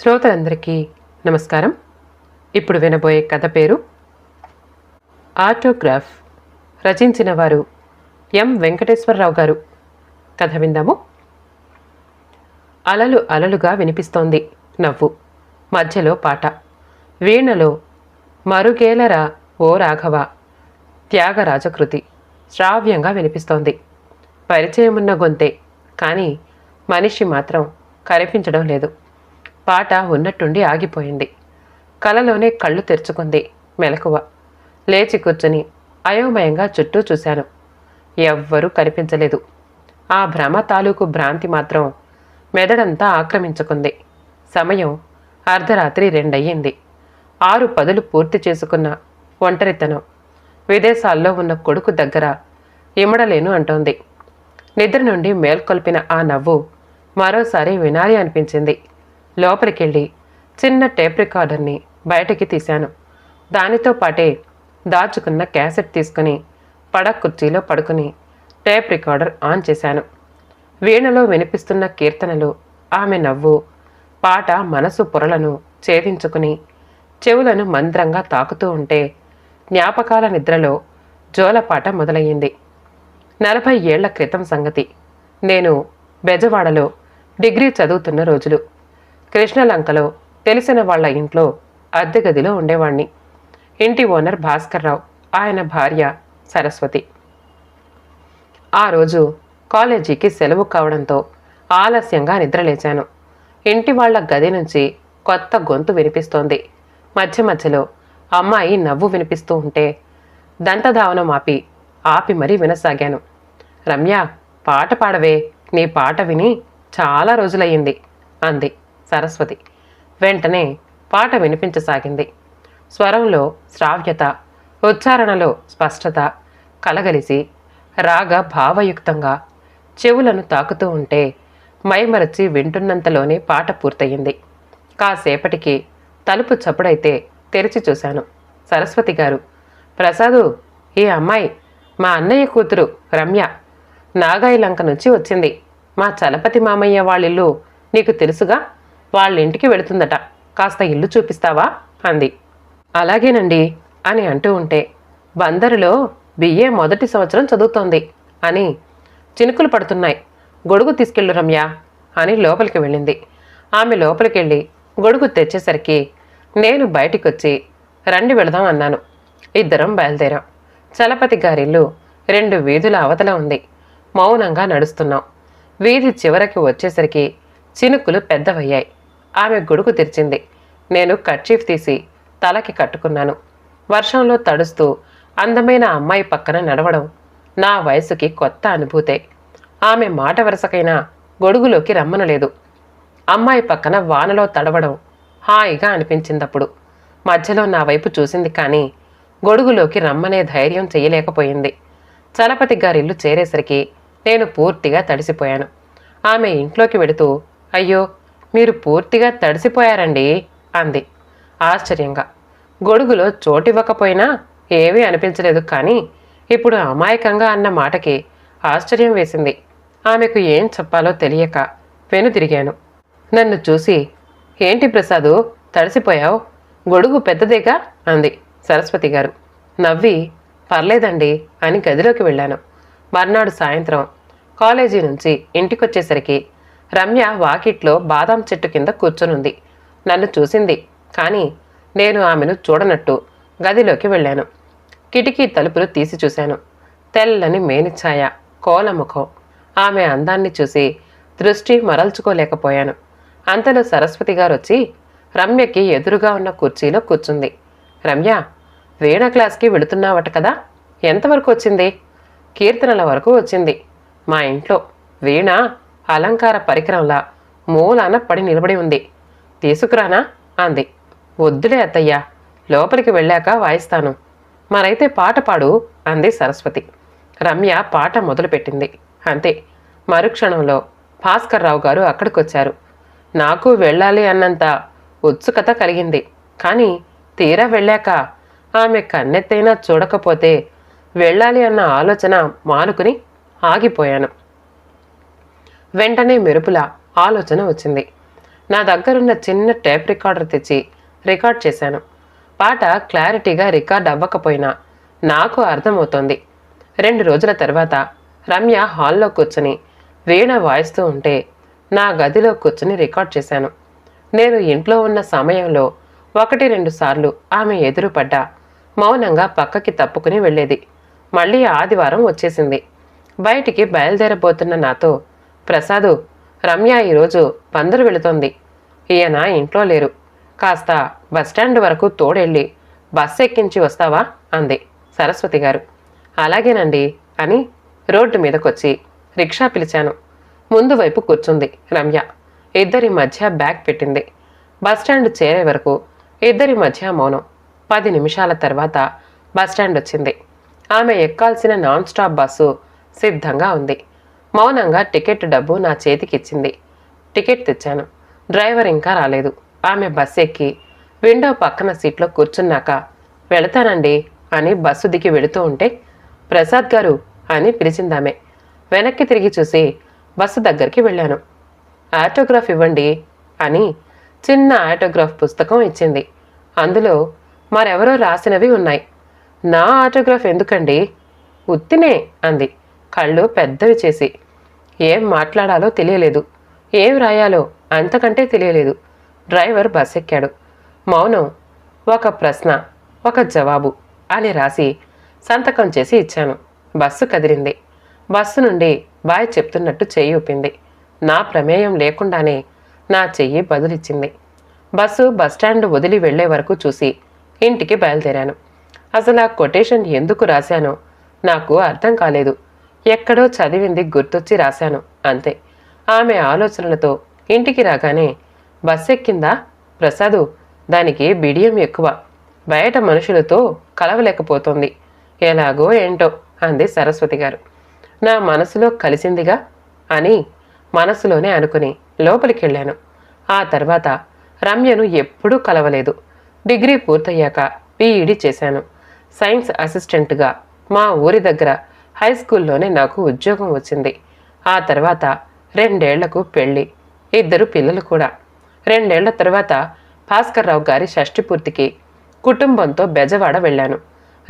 శ్రోతలందరికీ నమస్కారం. ఇప్పుడు వినబోయే కథ పేరు ఆటోగ్రాఫ్. రచించిన వారు ఎం. వెంకటేశ్వరరావు గారు. కథ విందాము. అలలు అలలుగా వినిపిస్తోంది నవ్వు మధ్యలో పాట. వీణలో మరుగేలరా ఓ రాఘవ త్యాగరాజకృతి శ్రావ్యంగా వినిపిస్తోంది. పరిచయమున్న గొంతే కానీ మనిషి మాత్రం కనిపించడం లేదు. పాట ఉన్నట్టుండి ఆగిపోయింది. కలలోనే కళ్ళు తెరుచుకుంది మెలకువ. లేచి కూర్చుని అయోమయంగా చుట్టూ చూశాను. ఎవ్వరూ కనిపించలేదు. ఆ భ్రమ తాలూకు భ్రాంతి మాత్రం మెదడంతా ఆక్రమించుకుంది. సమయం అర్ధరాత్రి రెండయ్యింది. ఆరు పదులు పూర్తి చేసుకున్న ఒంటరితనం. విదేశాల్లో ఉన్న కొడుకు దగ్గర ఇమడలేను అంటోంది. నిద్ర నుండి మేల్కొల్పిన ఆ నవ్వు మరోసారి వినాలి అనిపించింది. లోపలికెళ్ళి చిన్న టేప్ రికార్డర్ని బయటికి తీశాను. దానితో పాటే దాచుకున్న క్యాసెట్ తీసుకుని పడ కుర్చీలో పడుకుని టేప్ రికార్డర్ ఆన్ చేశాను. వీణలో వినిపిస్తున్న కీర్తనలు ఆమె నవ్వు పాట మనసు పొరలను ఛేదించుకుని చెవులను మంద్రంగా తాకుతూ ఉంటే జ్ఞాపకాల నిద్రలో జోలపాట మొదలయ్యింది. నలభై ఏళ్ళ క్రితం సంగతి. నేను బెజవాడలో డిగ్రీ చదువుతున్న రోజులు. కృష్ణలంకలో తెలిసిన వాళ్ళ ఇంట్లో అద్దె గదిలో ఉండేవాణ్ణి. ఇంటి ఓనర్ భాస్కర్రావు ఆయన భార్య సరస్వతి. ఆ రోజు కాలేజీకి సెలవు కావడంతో ఆలస్యంగా నిద్రలేచాను. ఇంటి వాళ్ళ గది నుంచి కొత్త గొంతు వినిపిస్తోంది. మధ్య మధ్యలో అమ్మాయి నవ్వు వినిపిస్తూ ఉంటే దంతధావనం ఆపి ఆపి మరీ వినసాగాను. రమ్య పాట పాడవే నీ పాట విని చాలా రోజులయ్యింది అంది. సరస్వతి. వెంటనే పాట వినిపించసాగింది. స్వరంలో శ్రావ్యత ఉచ్చారణలో స్పష్టత కలగలిసి రాగ భావయుక్తంగా చెవులను తాకుతూ ఉంటే మైమరచి వింటున్నంతలోనే పాట పూర్తయింది. కాసేపటికి తలుపు చప్పుడైతే తెరిచి చూశాను. సరస్వతి గారు ప్రసాదు ఈ అమ్మాయి మా అన్నయ్య కూతురు రమ్య నాగాయిలంక నుంచి వచ్చింది. మా చలపతి మామయ్య వాళ్ళిల్లు నీకు తెలుసుగా? వాళ్ళ ఇంటికి వెళుతుందట. కాస్త ఇల్లు చూపిస్తావా? అంది. అలాగేనండి అని అంటూ ఉంటే బందరులో బిఏ మొదటి సంవత్సరం చదువుతోంది అని చినుకులు పడుతున్నాయి. గొడుగు తీసుకెళ్ళు రమ్య అని లోపలికి వెళ్ళింది. ఆమె లోపలికి వెళ్ళి గొడుగు తెచ్చేసరికి నేను బయటికి వచ్చి రండి వెళదాం అన్నాను. ఇద్దరం బయలుదేరాం. చలపతి గారిల్లు రెండు వీధుల అవతల ఉంది. మౌనంగా నడుస్తున్నాం. వీధి చివరికి వచ్చేసరికి చినుకులు పెద్దవయ్యాయి. ఆమె గొడుగు తెరిచింది. నేను కర్చీఫ్ తీసి తలకి కట్టుకున్నాను. వర్షంలో తడుస్తూ అందమైన అమ్మాయి పక్కన నడవడం నా వయసుకి కొత్త అనుభూతే. ఆమె మాట వరుసకైనా గొడుగులోకి రమ్మనలేదు. అమ్మాయి పక్కన వానలో తడవడం హాయిగా అనిపించిందప్పుడు. మధ్యలో నా వైపు చూసింది కానీ గొడుగులోకి రమ్మనే ధైర్యం చేయలేకపోయింది. చలపతి గారిల్లు చేరేసరికి నేను పూర్తిగా తడిసిపోయాను. ఆమె ఇంట్లోకి వెడుతూ అయ్యో మీరు పూర్తిగా తడిసిపోయారండి అంది. ఆశ్చర్యంగా. గొడుగులో చోటివ్వకపోయినా ఏమీ అనిపించలేదు కానీ ఇప్పుడు అమాయకంగా అన్న మాటకి ఆశ్చర్యం వేసింది. ఆమెకు ఏం చెప్పాలో తెలియక వెనుదిరిగాను నన్ను చూసి ఏంటి ప్రసాదు తడిసిపోయావు? గొడుగు పెద్దదేగా? అంది సరస్వతి గారు. నవ్వి పర్లేదండి అని గదిలోకి వెళ్ళాను. మర్నాడు సాయంత్రం కాలేజీ నుంచి ఇంటికొచ్చేసరికి రమ్య వాకిట్లో బాదాం చెట్టు కింద కూర్చొనుంది. నన్ను చూసింది. కానీ నేను ఆమెను చూడనట్టు గదిలోకి వెళ్ళాను. కిటికీ తలుపులు తీసి చూశాను. తెల్లని మేనిఛాయ కోలముఖం. ఆమె అందాన్ని చూసి దృష్టి మరల్చుకోలేకపోయాను. అంతలో సరస్వతి గారు వచ్చి రమ్యకి ఎదురుగా ఉన్న కుర్చీలో కూర్చుంది. రమ్య వీణ క్లాస్కి వెళుతున్నావట కదా? ఎంతవరకు వచ్చింది? కీర్తనల వరకు వచ్చింది. మా ఇంట్లో. వీణ? అలంకార పరికరంలా మూలాన పడి నిలబడి ఉంది. తీసుకురానా? అంది. వద్దులే అత్తయ్య లోపలికి వెళ్ళాక వాయిస్తాను. మరైతే పాట పాడు అంది సరస్వతి. రమ్య పాట మొదలుపెట్టింది. అంతే. మరుక్షణంలో భాస్కర్రావు గారు అక్కడికొచ్చారు. నాకు వెళ్ళాలి అన్నంత ఉత్సుకత కలిగింది. కానీ తీరా వెళ్ళాక ఆమె కన్నెత్తైనా చూడకపోతే వెళ్ళాలి అన్న ఆలోచన మానుకుని ఆగిపోయాను. వెంటనే మెరుపుల ఆలోచన వచ్చింది. నా దగ్గరున్న చిన్న టేప్ రికార్డర్ తెచ్చి రికార్డ్ చేశాను. పాట క్లారిటీగా రికార్డ్ అవ్వకపోయినా నాకు అర్థమవుతోంది. రెండు రోజుల తర్వాత రమ్య హాల్లో కూర్చుని వీణ వాయిస్తూ ఉంటే నా గదిలో కూర్చుని రికార్డ్ చేశాను. నేను ఇంట్లో ఉన్న సమయంలో ఒకటి రెండు సార్లు ఆమె ఎదురుపడ్డా మౌనంగా పక్కకి తప్పుకుని వెళ్ళేది. మళ్ళీ ఆదివారం వచ్చేసింది. బయటికి బయలుదేరబోతున్న నాతో ప్రసాదు రమ్య ఈరోజు పందరు వెళుతోంది. ఈయన ఇంట్లో లేరు. కాస్త బస్టాండ్ వరకు తోడెళ్ళి బస్ ఎక్కించి వస్తావా? అంది సరస్వతి గారు. అలాగేనండి అని రోడ్డు మీదకొచ్చి రిక్షా పిలిచాను. ముందు వైపు కూర్చుంది రమ్య. ఇద్దరి మధ్య బ్యాగ్ పెట్టింది. బస్టాండ్ చేరే వరకు ఇద్దరి మధ్య మౌనం. పది నిమిషాల తర్వాత బస్టాండ్ వచ్చింది. ఆమె ఎక్కాల్సిన నాన్ స్టాప్ బస్సు సిద్ధంగా ఉంది. మౌనంగా టికెట్ డబ్బు నా చేతికిచ్చింది. టికెట్ తెచ్చాను. డ్రైవర్ ఇంకా రాలేదు. ఆమె బస్ ఎక్కి విండో పక్కన సీట్లో కూర్చున్నాక వెళతానండి అని బస్సు దిగి వెళుతూ ఉంటే ప్రసాద్ గారు అని పిలిచిందామె. వెనక్కి తిరిగి చూసి బస్సు దగ్గరికి వెళ్ళాను. ఆటోగ్రాఫ్ ఇవ్వండి అని చిన్న ఆటోగ్రాఫ్ పుస్తకం ఇచ్చింది. అందులో మరెవరో రాసినవి ఉన్నాయి. నా ఆటోగ్రాఫ్ ఎందుకండి? ఉత్తినే అంది. కళ్ళు పెద్దవి చేసి. ఏం మాట్లాడాలో తెలియలేదు. ఏం రాయాలో అంతకంటే తెలియలేదు. డ్రైవర్ బస్ ఎక్కాడు మౌనం ఒక ప్రశ్న ఒక జవాబు అని రాసి సంతకం చేసి ఇచ్చాను. బస్సు కదిలింది. బస్సు నుండి బాయ్ చెప్తున్నట్టు చెయ్యి ఊపింది. నా ప్రమేయం లేకుండానే నా చెయ్యి బదులిచ్చింది. బస్సు బస్టాండ్ వదిలి వెళ్ళే వరకు చూసి ఇంటికి బయలుదేరాను. అసలు ఆ కొటేషన్ ఎందుకు రాశానో నాకు అర్థం కాలేదు. ఎక్కడో చదివింది గుర్తొచ్చి రాశాను అంతే. ఆమె ఆలోచనలతో ఇంటికి రాగానే బస్ ఎక్కిందా ప్రసాదు దానికి బిడియం ఎక్కువ. బయట మనుషులతో కలవలేకపోతుంది. ఎలాగో ఏంటో అంది సరస్వతి గారు. నా మనసులో కలిసిందిగా అని మనసులోనే అనుకుని లోపలికి వెళ్ళాను ఆ తర్వాత రమ్యను ఎప్పుడూ కలవలేదు. డిగ్రీ పూర్తయ్యాక పీఈడి చేశాను. సైన్స్ అసిస్టెంట్గా మా ఊరి దగ్గర హై స్కూల్లోనే నాకు ఉద్యోగం వచ్చింది. ఆ తర్వాత రెండేళ్ళకు పెళ్ళి ఇద్దరు పిల్లలు కూడా. రెండేళ్ళ తర్వాత భాస్కర్రావు గారి షష్ఠి పూర్తికి కుటుంబంతో బెజవాడ వెళ్ళాను.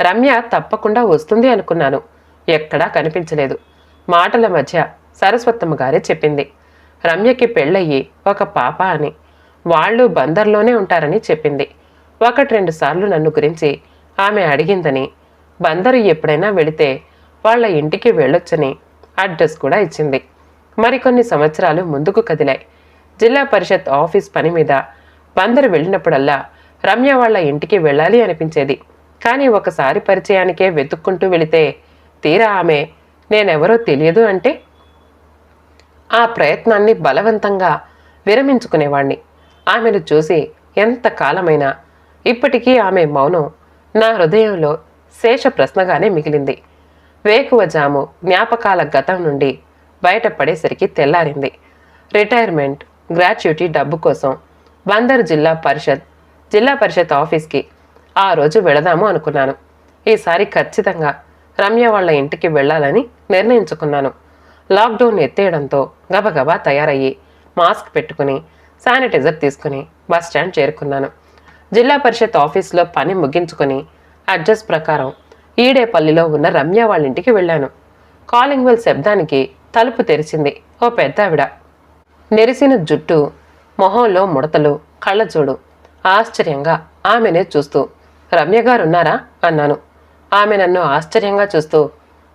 రమ్య తప్పకుండా వస్తుంది అనుకున్నాను. ఎక్కడా కనిపించలేదు. మాటల మధ్య సరస్వత్తమ్మ గారే చెప్పింది. రమ్యకి పెళ్ళయ్యి ఒక పాప అని. వాళ్ళు బందర్లోనే ఉంటారని చెప్పింది. ఒకటి రెండు సార్లు నన్ను గురించి ఆమె అడిగిందని. బందరు ఎప్పుడైనా వెళితే వాళ్ళ ఇంటికి వెళ్ళొచ్చని అడ్రస్ కూడా ఇచ్చింది. మరికొన్ని సంవత్సరాలు ముందుకు కదిలాయి. జిల్లా పరిషత్ ఆఫీస్ పని మీద బందరు వెళ్ళినప్పుడల్లా రమ్య వాళ్ళ ఇంటికి వెళ్ళాలి అనిపించేది. కానీ ఒకసారి పరిచయానికే వెతుక్కుంటూ వెళితే తీరా ఆమె నేనెవరో తెలియదు అంటే? ఆ ప్రయత్నాన్ని బలవంతంగా విరమించుకునేవాణ్ణి. ఆమెను చూసి ఎంత కాలమైనా ఇప్పటికీ ఆమె మౌనం నా హృదయంలో శేష ప్రశ్నగానే మిగిలింది. వేకువ జాము జ్ఞాపకాల గతం నుండి బయటపడేసరికి తెల్లారింది. రిటైర్మెంట్ గ్రాట్యుటీ డబ్బు కోసం బందరు జిల్లా పరిషత్ జిల్లా పరిషత్ ఆఫీస్కి ఆ రోజు వెళదాము అనుకున్నాను. ఈసారి ఖచ్చితంగా రమ్య వాళ్ళ ఇంటికి వెళ్ళాలని నిర్ణయించుకున్నాను. లాక్డౌన్ ఎత్తేయడంతో గబగబా తయారయ్యి మాస్క్ పెట్టుకుని శానిటైజర్ తీసుకుని బస్ స్టాండ్ చేరుకున్నాను. జిల్లా పరిషత్ ఆఫీస్లో పని ముగించుకొని అడ్రస్ ప్రకారం ఈడేపల్లిలో ఉన్న రమ్య వాళ్ళ ఇంటికి వెళ్ళాను. కాలింగ్ వెల్ శబ్దానికి తలుపు తెరిచింది ఓ పెద్ద ఆవిడ నెరిసిన జుట్టు మొహంలో ముడతలు కళ్ళజోడు. ఆశ్చర్యంగా ఆమెనే చూస్తూ రమ్య గారు ఉన్నారా అన్నాను. ఆమె నన్ను ఆశ్చర్యంగా చూస్తూ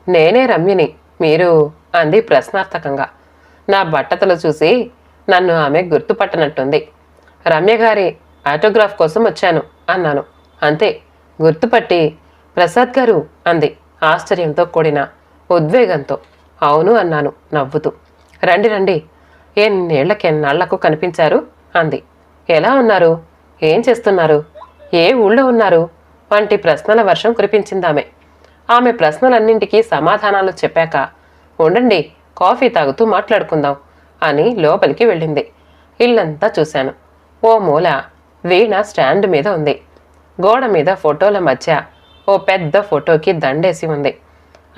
నేనే రమ్యని. మీరు? అంది ప్రశ్నార్థకంగా. నా బట్టతలు చూసి నన్ను ఆమె గుర్తుపట్టనట్టుంది. రమ్య గారి ఆటోగ్రాఫ్ కోసం వచ్చాను అన్నాను. అంతే. గుర్తుపట్టి ప్రసాద్ గారు అంది ఆశ్చర్యంతో కూడిన ఉద్వేగంతో. అవును అన్నాను నవ్వుతూ. రండి రండి. ఎన్నేళ్ళకెన్నాళ్ళకు కనిపించారు? అంది. ఎలా ఉన్నారు? ఏం చేస్తున్నారు? ఏ ఊళ్ళో ఉన్నారు? వంటి ప్రశ్నల వర్షం కురిపించిందామె. ఆమె ప్రశ్నలన్నింటికీ సమాధానాలు చెప్పాక ఉండండి కాఫీ తాగుతూ మాట్లాడుకుందాం అని లోపలికి వెళ్ళింది. ఇల్లంతా చూశాను. ఓ మూల వీణ స్టాండ్ మీద ఉంది. గోడ మీద ఫోటోల మధ్య ఓ పెద్ద ఫోటోకి దండేసి ఉంది.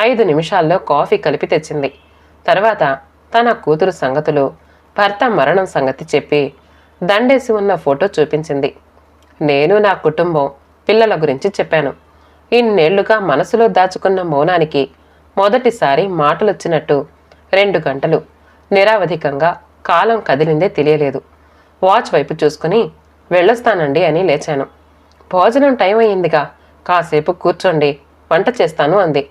ఐదు నిమిషాల్లో కాఫీ కలిపి తెచ్చింది. తర్వాత తన కూతురు సంగతులు భర్త మరణం సంగతి చెప్పి దండేసి ఉన్న ఫోటో చూపించింది. నేను నా కుటుంబం పిల్లల గురించి చెప్పాను. ఇన్నేళ్ళుగా మనసులో దాచుకున్న మౌనానికి మొదటిసారి మాటలొచ్చినట్టు రెండు గంటలు. నిరావధికంగా కాలం కదిలిందే తెలియలేదు. వాచ్ వైపు చూసుకుని వెళ్ళొస్తానండి అని లేచాను. భోజనం టైం అయ్యిందిగా కాసేపు కూర్చోండి వంట చేస్తాను అంది.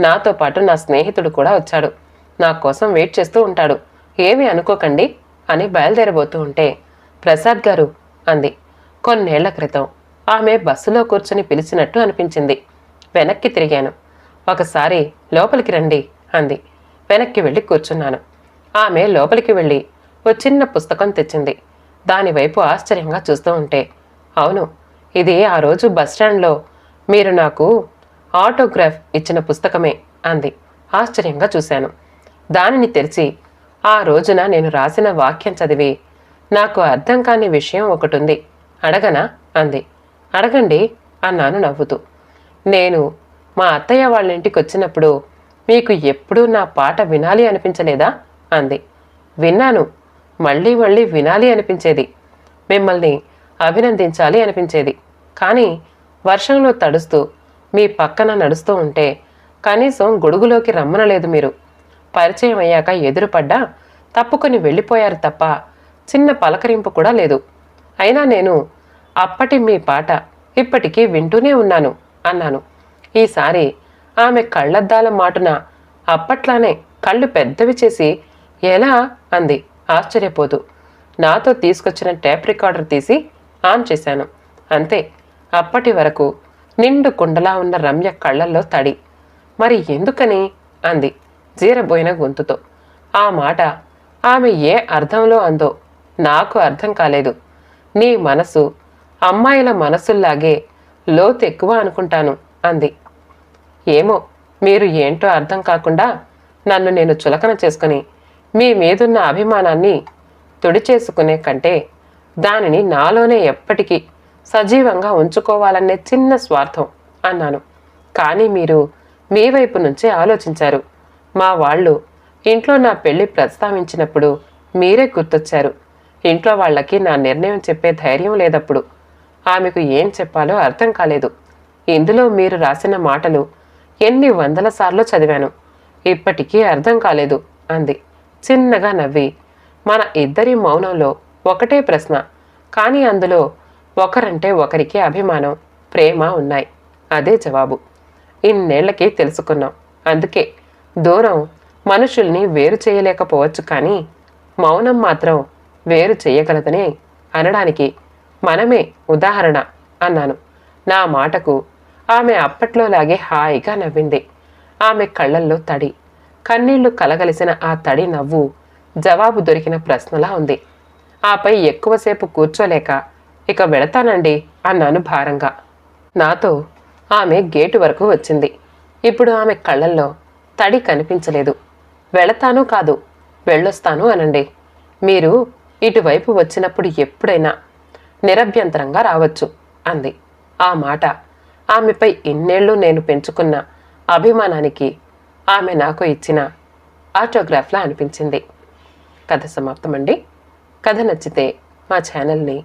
నాతో పాటు నా స్నేహితుడు కూడా వచ్చాడు. నా కోసం వెయిట్ చేస్తూ ఉంటాడు. ఏమీ అనుకోకండి అని బయలుదేరబోతూ ఉంటే ప్రసాద్ గారు అంది. కొన్నేళ్ళ క్రితం ఆమె బస్సులో కూర్చొని పిలిచినట్టు అనిపించింది. వెనక్కి తిరిగాను. ఒకసారి లోపలికి రండి అంది. వెనక్కి వెళ్ళి కూర్చున్నాను. ఆమె లోపలికి వెళ్ళి ఓ చిన్న పుస్తకం తెచ్చింది. దానివైపు ఆశ్చర్యంగా చూస్తూ ఉంటే అవును ఇది ఆ రోజు బస్టాండ్లో మీరు నాకు ఆటోగ్రాఫ్ ఇచ్చిన పుస్తకమే అంది. ఆశ్చర్యంగా చూశాను. దానిని తెరిచి ఆ రోజున నేను రాసిన వాక్యం చదివి నాకు అర్థం కాని విషయం ఒకటి ఉంది అడగనా? అంది. అడగండి అన్నాను నవ్వుతూ. నేను మా అత్తయ్య వాళ్ళ ఇంటికి వచ్చినప్పుడు మీకు ఎప్పుడూ నా పాట వినాలి అనిపించలేదా? అంది. విన్నాను. మళ్ళీ మళ్ళీ వినాలి అనిపించేది. మిమ్మల్ని అభినందించాలి అనిపించేది. కానీ వర్షంలో తడుస్తూ మీ పక్కన నడుస్తూ ఉంటే కనీసం గొడుగులోకి రమ్మనలేదు మీరు. పరిచయం అయ్యాక ఎదురుపడ్డా తప్పుకొని వెళ్ళిపోయారు తప్ప చిన్న పలకరింపు కూడా లేదు. అయినా నేను అప్పటి మీ పాట ఇప్పటికీ వింటూనే ఉన్నాను అన్నాను. ఈసారి ఆమె కళ్ళద్దాల మాటున అప్పట్లానే కళ్ళు పెద్దవి చేసి ఎలా అంది ఆశ్చర్యపోతూ. నాతో తీసుకొచ్చిన టేప్ రికార్డర్ తీసి ఆన్ చేశాను. అంతే అప్పటి వరకు నిండు కుండలా ఉన్న రమ్య కళ్ళల్లో తడి. మరి ఎందుకని? అంది జీరబోయిన గొంతుతో. ఆ మాట ఆమె ఏ అర్థంలో అందో నాకు అర్థం కాలేదు. నీ మనసు అమ్మాయిల మనసుల్లాగే లోతు ఎక్కువ అనుకుంటాను అంది. ఏమో మీరు ఏంటో అర్థం కాకుండా నన్ను నేను చులకన చేసుకుని మీ మీదున్న అభిమానాన్ని తుడిచేసుకునే కంటే దానిని నాలోనే ఎప్పటికీ సజీవంగా ఉంచుకోవాలనే చిన్న స్వార్థం అన్నాను. కానీ మీరు మీ వైపు నుంచే ఆలోచించారు. మా వాళ్ళు ఇంట్లో నా పెళ్ళి ప్రస్తావించినప్పుడు మీరే గుర్తొచ్చారు. ఇంట్లో వాళ్ళకి నా నిర్ణయం చెప్పే ధైర్యం లేదప్పుడు. ఆమెకు ఏం చెప్పాలో అర్థం కాలేదు. ఇందులో మీరు రాసిన మాటలు ఎన్ని వందల సార్లు చదివాను. ఇప్పటికీ అర్థం కాలేదు అంది. చిన్నగా నవ్వి మన ఇద్దరి మౌనంలో ఒకటే ప్రశ్న కానీ అందులో ఒకరంటే ఒకరికి అభిమానం ప్రేమ ఉన్నాయి. అదే జవాబు. ఇన్నేళ్ళకే తెలుసుకున్నాం. అందుకే దూరం మనుషుల్ని వేరు చేయలేకపోవచ్చు కానీ మౌనం మాత్రం వేరు చేయగలదని అనడానికి మనమే ఉదాహరణ అన్నాను. నా మాటకు ఆమె అప్పట్లోలాగే హాయిగా నవ్వింది. ఆమె కళ్ళల్లో తడి. కన్నీళ్ళు కలగలిసిన ఆ తడి నవ్వు జవాబు దొరికిన ప్రశ్నలా ఉంది. ఆపై ఎక్కువసేపు కూర్చోలేక ఇక వెళతానండి అన్నాను భారంగా. నాతో ఆమె గేటు వరకు వచ్చింది. ఇప్పుడు ఆమె కళ్ళల్లో తడి కనిపించలేదు. వెళతాను కాదు వెళ్ళొస్తాను అనండి. మీరు ఇటువైపు వచ్చినప్పుడు ఎప్పుడైనా నిరభ్యంతరంగా రావచ్చు అంది. ఆ మాట ఆమెపై ఇన్నేళ్ళు నేను పెంచుకున్న అభిమానానికి ఆమె నాకు ఇచ్చిన ఆటోగ్రాఫ్లా అనిపించింది. కథ సమాప్తమండి. కథ నచ్చితే మా ఛానల్ని